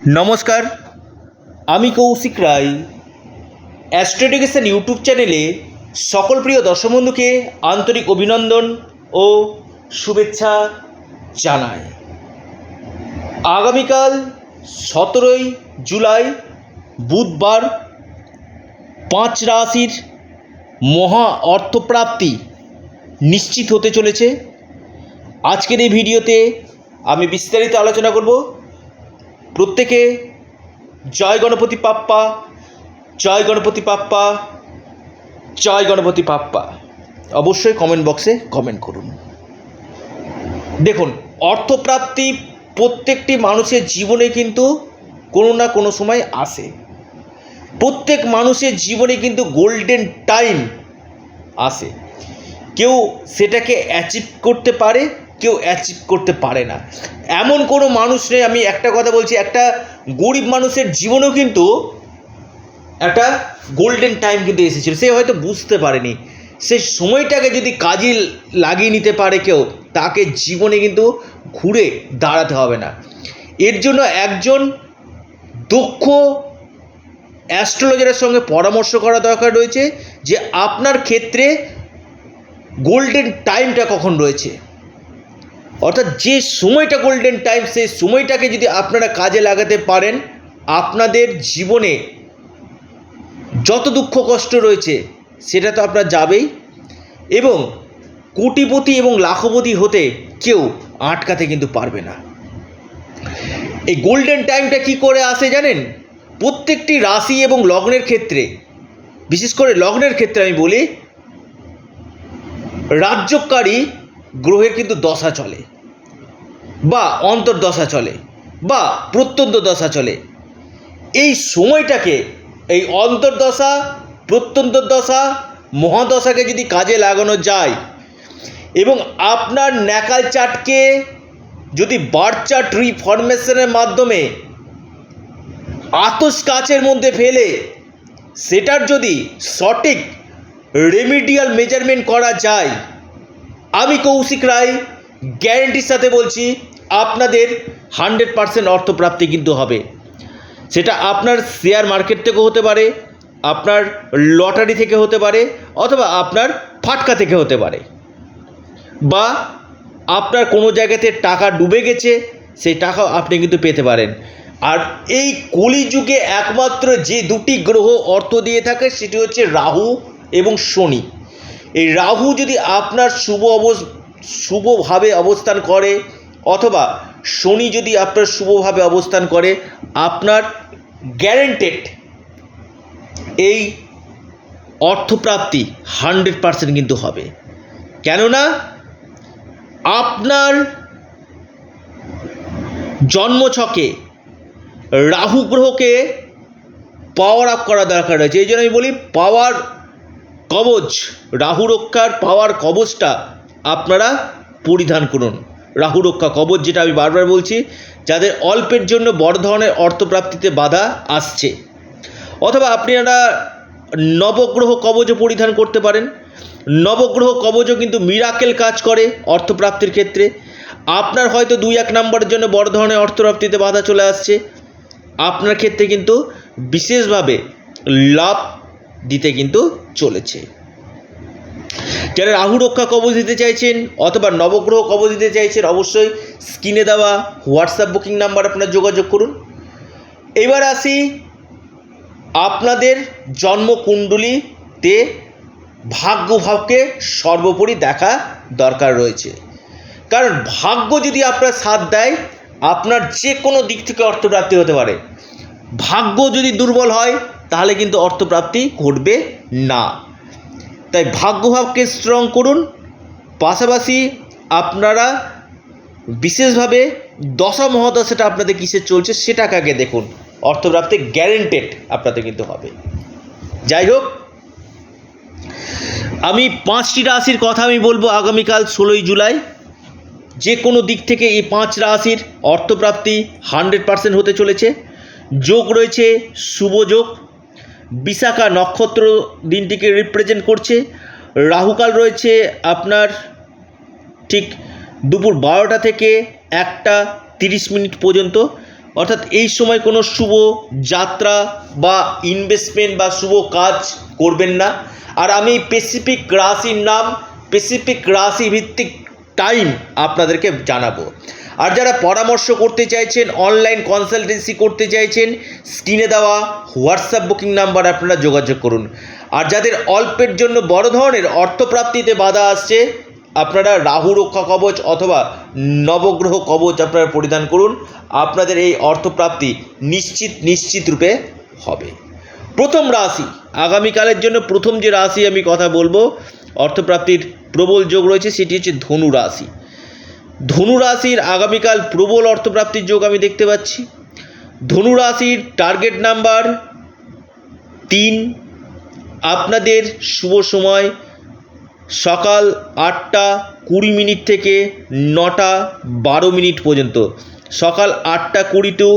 নমস্কার, আমি কৌশিক রায়। অ্যাস্ট্রোডিকেশন ইউটিউব চ্যানেলে সকল প্রিয় দর্শক বন্ধুকে আন্তরিক অভিনন্দন ও শুভেচ্ছা জানাই। আগামীকাল সতেরোই জুলাই বুধবার পাঁচ রাশির মহা অর্থপ্রাপ্তি নিশ্চিত হতে চলেছে। আজকের এই ভিডিওতে আমি বিস্তারিত আলোচনা করব। প্রত্যেকে জয় গণপতি পাপ্পা, জয় গণপতি পাপ্পা, জয় গণপতি পাপ্পা। অবশ্যই কমেন্ট বক্সে কমেন্ট করুন। দেখুন, অর্থপ্রাপ্তি প্রত্যেকটি মানুষের জীবনে কিন্তু কোনো না কোনো সময় আসে। প্রত্যেক মানুষের জীবনে কিন্তু গোল্ডেন টাইম আসে। কেউ সেটাকে অ্যাচিভ করতে পারে কেউ অ্যাচিভ করতে পারে না। এমন কোনো মানুষ নেই, আমি একটা কথা বলছি, একটা গরিব মানুষের জীবনেও কিন্তু একটা গোল্ডেন টাইম কিন্তু এসেছিল, সে হয়তো বুঝতে পারেনি। সে সময়টাকে যদি কাজে লাগিয়ে নিতে পারে কেউ, তাকে জীবনে কিন্তু ঘুরে দাঁড়াতে হবে না। এর জন্য একজন দক্ষ অ্যাস্ট্রোলজারের সঙ্গে পরামর্শ করা দরকার রয়েছে যে আপনার ক্ষেত্রে গোল্ডেন টাইমটা কখন রয়েছে। অর্থাৎ যে সময়টা গোল্ডেন টাইম সেই সময়টাকে যদি আপনারা কাজে লাগাতে পারেন, আপনাদের জীবনে যত দুঃখ কষ্ট রয়েছে, সেটা তো আপনার যাবেই। এবং কোটিপতি এবং লাখপতি হতে কেউ আটকাতে কিন্তু পারবে না। এই গোল্ডেন টাইমটা কি করে আসে জানেন? প্রত্যেকটি রাশি এবং লগ্নের ক্ষেত্রে, বিশেষ করে লগ্নের ক্ষেত্রে আমি বলি, রাজ্যকারী গ্রহের কিন্তু দশা চলে। বা অন্তর্দশা চলে, বা প্রত্যন্ত দশা চলে। এই সময়টাকে, এই অন্তর্দশা প্রত্যন্ত দশা মহাদশাকে যদি কাজে লাগানো যায়, এবং আপনার ন্যাকাল চার্টকে যদি বার চার্ট রিফরমেশনের মাধ্যমে আতস কাচের মধ্যে ফেলে, সেটার যদি সঠিক রেমিডিয়াল মেজারমেন্ট করা যায়, আমি কৌশিক রায় গ্যারেন্টির সাথে বলছি, আপনাদের হান্ড্রেড পারসেন্ট অর্থপ্রাপ্তি কিন্তু হবে। সেটা আপনার শেয়ার মার্কেট থেকেও হতে পারে, আপনার লটারি থেকে হতে পারে, অথবা আপনার ফাটকা থেকে হতে পারে। বা আপনার কোনো জায়গাতে টাকা ডুবে গেছে, সেই টাকা আপনি কিন্তু পেতে পারেন। আর এই কলিযুগে একমাত্র যে দুটি গ্রহ অর্থ দিয়ে থাকে, সেটি হচ্ছে রাহু এবং শনি। এই রাহু যদি আপনার শুভ অবস শুভভাবে অবস্থান করে, অথবা শনি যদি আপনার শুভভাবে অবস্থান করে, আপনার গ্যারেন্টেড এই অর্থপ্রাপ্তি হান্ড্রেড পারসেন্ট কিন্তু হবে। কেননা, আপনার জন্মছকে রাহু গ্রহকে পাওয়ার আপ করা দরকার রয়েছে। এই জন্য আমি বলি পাওয়ার কবচ, রাহু রক্ষার পাওয়ার কবচটা আপনারা পরিধান করুন। রাহু রক্ষা কবচ, যেটা আমি বারবার বলছি, যাদের অল্পের জন্য বড় ধরনের অর্থপ্রাপ্তিতে বাধা আসছে। অথবা আপনারা নবগ্রহ কবচও পরিধান করতে পারেন। নবগ্রহ কবচও কিন্তু মিরাকেল কাজ করে অর্থপ্রাপ্তির ক্ষেত্রে। আপনার হয়তো দুই এক নম্বরের জন্য বড় ধরনের অর্থপ্রাপ্তিতে বাধা চলে আসছে। আপনার ক্ষেত্রে কিন্তু বিশেষভাবে লাভ দিতে কিন্তু চলেছে। যারা রাহু রক্ষা কবচ দিতে চাইছেন অথবা নবগ্রহ কবচ দিতে চাইছেন? অবশ্যই স্ক্রিনে দেওয়া হোয়াটসঅ্যাপ বুকিং নাম্বার আপনারা যোগাযোগ করুন। এবার আসি আপনাদের জন্মকুণ্ডলীতে ভাগ্যভাবকে সর্বোপরি দেখা দরকার রয়েছে। কারণ ভাগ্য যদি আপনার সাথ দেয়, আপনার যে কোনো দিক থেকে অর্থপ্রাপ্তি হতে পারে। ভাগ্য যদি দুর্বল হয়, তাহলে কিন্তু অর্থপ্রাপ্তি ঘটবে না। তাই ভাগ্যভাবকে স্ট্রং করুন। পাশাপাশি আপনারা বিশেষভাবে দশা মহাদশাটা আপনাদের কিসের চলছে সেটাকে আগে দেখুন। অর্থপ্রাপ্তি গ্যারেন্টেড আপনাদের কিন্তু হবে। যাই হোক, আমি পাঁচটি রাশির কথা আমি বলব আগামীকাল ষোলোই জুলাই। যে কোনো দিক থেকে এই পাঁচ রাশির অর্থপ্রাপ্তি হান্ড্রেড পারসেন্ট হতে চলেছে। যোগ রয়েছে শুভ যোগ। বিশাখা নক্ষত্র দিনটিকে রিপ্রেজেন্ট করছে। রাহুকাল রয়েছে আপনার ঠিক দুপুর বারোটা থেকে একটা তিরিশ মিনিট পর্যন্ত। অর্থাৎ এই সময় কোনো শুভ যাত্রা বা ইনভেস্টমেন্ট বা শুভ কাজ করবেন না। আর আমি স্পেসিফিক রাশির নাম স্পেসিফিক রাশি ভিত্তিক টাইম আপনাদেরকে জানাব। আর যারা পরামর্শ করতে চাইছেন অনলাইন কনসালটেন্সি করতে চাইছেন স্ক্রিনে দেওয়া হোয়াটসঅ্যাপ বুকিং নাম্বার আপনারা যোগাযোগ করুন। আর যাদের অল্পের জন্য বড় ধরনের অর্থপ্রাপ্তিতে বাধা আসছে, আপনারা রাহু রক্ষা কবচ অথবা নবগ্রহ কবচ আপনারা পরিধান করুন। আপনাদের এই অর্থপ্রাপ্তি নিশ্চিত নিশ্চিত রূপে হবে। প্রথম রাশি, আগামীকালের জন্য প্রথম যে রাশি আমি কথা বলব, অর্থপ্রাপ্তির প্রবল যোগ রয়েছে, সেটি হচ্ছে ধনু রাশি। ধনু রাশির আগামীকাল প্রবল অর্থপ্রাপ্তির যোগ আমি দেখতে পাচ্ছি। ধনু রাশির টার্গেট নাম্বার তিন। আপনাদের শুভ সময়। সকাল আটটা কুড়ি মিনিট থেকে নটা বারো মিনিট পর্যন্ত। সকাল আটটা কুড়ি টু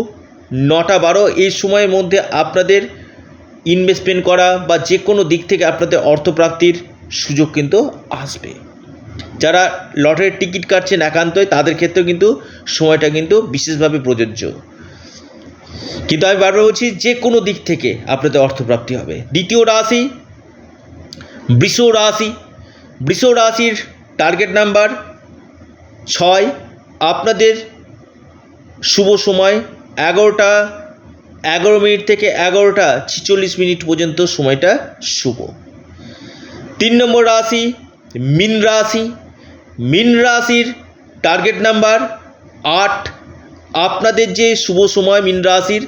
নটা বারো এই সময়ের মধ্যে আপনাদের ইনভেস্টমেন্ট করা বা যে কোনো দিক থেকে আপনাদের অর্থপ্রাপ্তির সুযোগ কিন্তু আসবে। যারা লটারির টিকিট কাটছেন একান্তই, তাদের ক্ষেত্রেও কিন্তু সময়টা কিন্তু বিশেষভাবে প্রযোজ্য। কিন্তু আমি বারবার বলছি, যে কোনো দিক থেকে আপনাদের অর্থপ্রাপ্তি হবে। দ্বিতীয় রাশি, বৃষ রাশি। বৃষ রাশির টার্গেট নাম্বার ছয়। আপনাদের শুভ সময় এগারোটা, এগারো মিনিট থেকে এগারোটা ছিচল্লিশ মিনিট পর্যন্ত সময়টা শুভ। তিন নম্বর রাশি মিন রাশি, মিন রাশির টার্গেট নাম্বার আট। আপনাদের যে শুভ সময় মিন রাশির,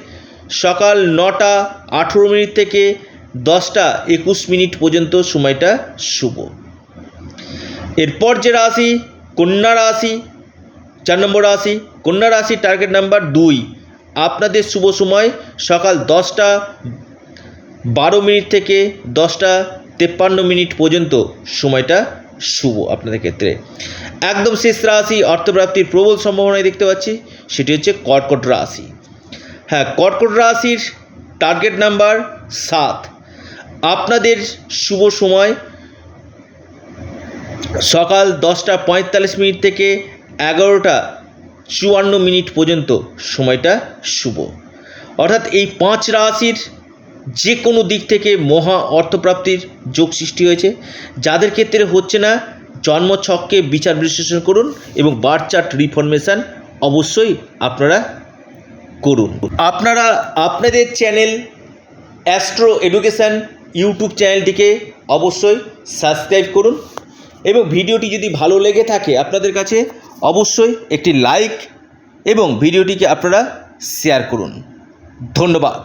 সকাল নটা আঠেরো মিনিট থেকে দশটা একুশ মিনিট পর্যন্ত সময়টা শুভ। এরপর যে রাশি, কন্যা রাশি, চার নম্বর রাশি, কন্যা রাশির টার্গেট নাম্বার দুই। আপনাদের শুভ সময় সকাল দশটা বারো মিনিট থেকে দশটা তেপ্পান্ন মিনিট পর্যন্ত সময়টা শুভ আপনাদের ক্ষেত্রে। একদম শেষ রাশি অর্থপ্রাপ্তির প্রবল সম্ভাবনায় দেখতে পাচ্ছি, সেটি হচ্ছে কর্কট রাশি। হ্যাঁ কর্কট রাশির টার্গেট নাম্বার সাত। আপনাদের শুভ সময় সকাল দশটা পঁয়তাল্লিশ মিনিট থেকে এগারোটা চুয়ান্ন মিনিট পর্যন্ত সময়টা শুভ। অর্থাৎ এই পাঁচ রাশির যে কোনো দিক থেকে মহা অর্থপ্রাপ্তির যোগ সৃষ্টি হয়েছে। যাদের ক্ষেত্রে হচ্ছে না জন্মছককে বিচার বিশ্লেষণ করুন এবং বার চার্ট রিফরমেশান অবশ্যই আপনারা করুন। আপনারা আপনাদের চ্যানেল অ্যাস্ট্রো এডুকেশান ইউটিউব চ্যানেলটিকে অবশ্যই সাবস্ক্রাইব করুন এবং ভিডিওটি যদি ভালো লেগে থাকে আপনাদের কাছে, অবশ্যই একটি লাইক এবং ভিডিওটিকে আপনারা শেয়ার করুন। ধন্যবাদ।